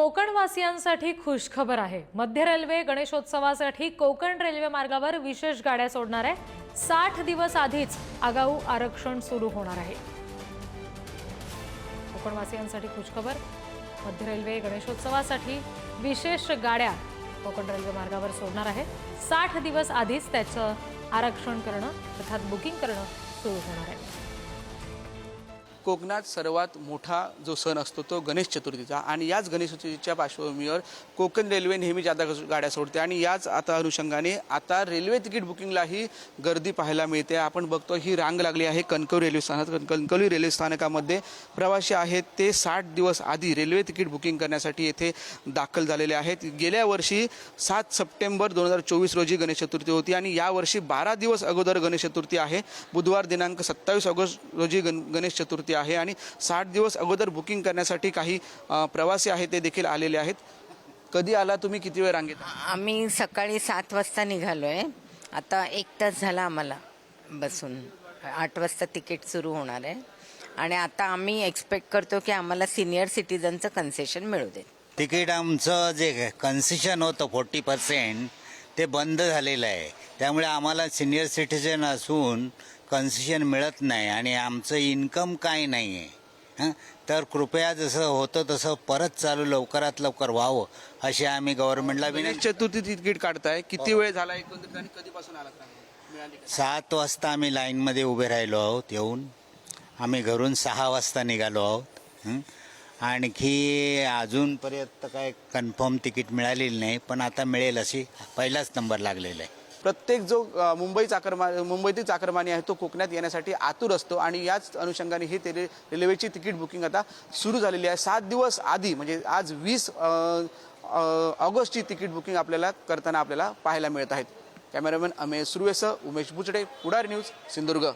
कोकणवासियांसाठी खुशखबर आहे. मध्य रेल्वे गणेशोत्सवासाठी कोकण रेल्वे मार्गावर विशेष गाड्या सोडणार आहे. साठ दिवस आधीच आगाऊ आरक्षण सुरू होणार आहे. कोकणवासियांसाठी खुशखबर. मध्य रेल्वे गणेशोत्सवासाठी विशेष गाड्या कोकण रेल्वे मार्गावर सोडणार आहे. साठ दिवस आधीच त्याचं आरक्षण करणं अर्थात बुकिंग करणं सुरू होणार आहे. कोकणात सर्वात मोठा जो सण असतो तो गणेश चतुर्थीचा. आणि याच गणेश चतुर्थीच्या पार्श्वभूमीवर कोकण रेल्वे नेहमी जादा गाड्या सोडते आणि याच आता अनुषंगाने आता रेल्वे तिकीट बुकिंगलाही गर्दी पाहायला मिळते. आपण बघतो ही रांग लागली आहे कणकवली रेल्वे स्थानक कणकवली रेल्वे स्थानकामध्ये प्रवासी आहेत. ते साठ दिवस आधी रेल्वे तिकीट बुकिंग करण्यासाठी येथे दाखल झालेले आहेत. गेल्या वर्षी सात सप्टेंबर दोन हजार चोवीस रोजी गणेश चतुर्थी होती आणि यावर्षी बारा दिवस अगोदर गणेश चतुर्थी आहे. बुधवार दिनांक सत्तावीस ऑगस्ट रोजी गण गणेश चतुर्थी आहे आणि साठ दिवस अगोदर बुकिंग करण्यासाठी काही प्रवासी आहेत ते देखील आलेले आहेत. कधी आला तुम्ही? किती वेळ रांगेत? आम्ही सकाळी सात वाजता निघालोय. आता एक तास झाला आम्हाला बसून. आठ वाजता तिकीट सुरू होणार आहे. आणि आता आम्ही एक्सपेक्ट करतो की आम्हाला सिनियर सिटीजनचं कन्सेशन मिळू दे. तिकीट आमचं जे कन्सेशन होतं फोर्टी पर्सेंट ते बंद झालेलं आहे. त्यामुळे आम्हाला सिनियर सिटीजन असून कन्सेशन मिळत नाही आणि आमचं इन्कम काय नाही आहे हं? तर कृपया जसं होतं तसं परत चालू लवकरात लवकर व्हावं अशी आम्ही गव्हर्नमेंटला विनंती. चतुर्थी तिकीट काढताय. किती वेळ झाला एकंदरीत आणि कधीपासून आला? सात वाजता आम्ही लाईनमध्ये उभे राहिलो आहोत येऊन. आम्ही घरून सहा वाजता निघालो आहोत. हं? आणखी अजूनपर्यंत काय कन्फर्म तिकीट मिळालेली नाही पण आता मिळेल अशी पहिलाच नंबर लागलेला आहे. प्रत्येक जो मुंबई चाकरमा मुंबईतील चाकरमानी आहे तो कोकणात येण्यासाठी आतुर असतो आणि याच अनुषंगाने हे ते रेल्वेची तिकीट बुकिंग आता सुरू झालेली आहे. सात दिवस आधी म्हणजे आज वीस ऑगस्टची तिकीट बुकिंग आपल्याला करताना आपल्याला पाहायला मिळत आहेत. कॅमेरामॅन अमेश सुर्वेसह उमेश बुचडे पुढारी न्यूज सिंधुदुर्ग.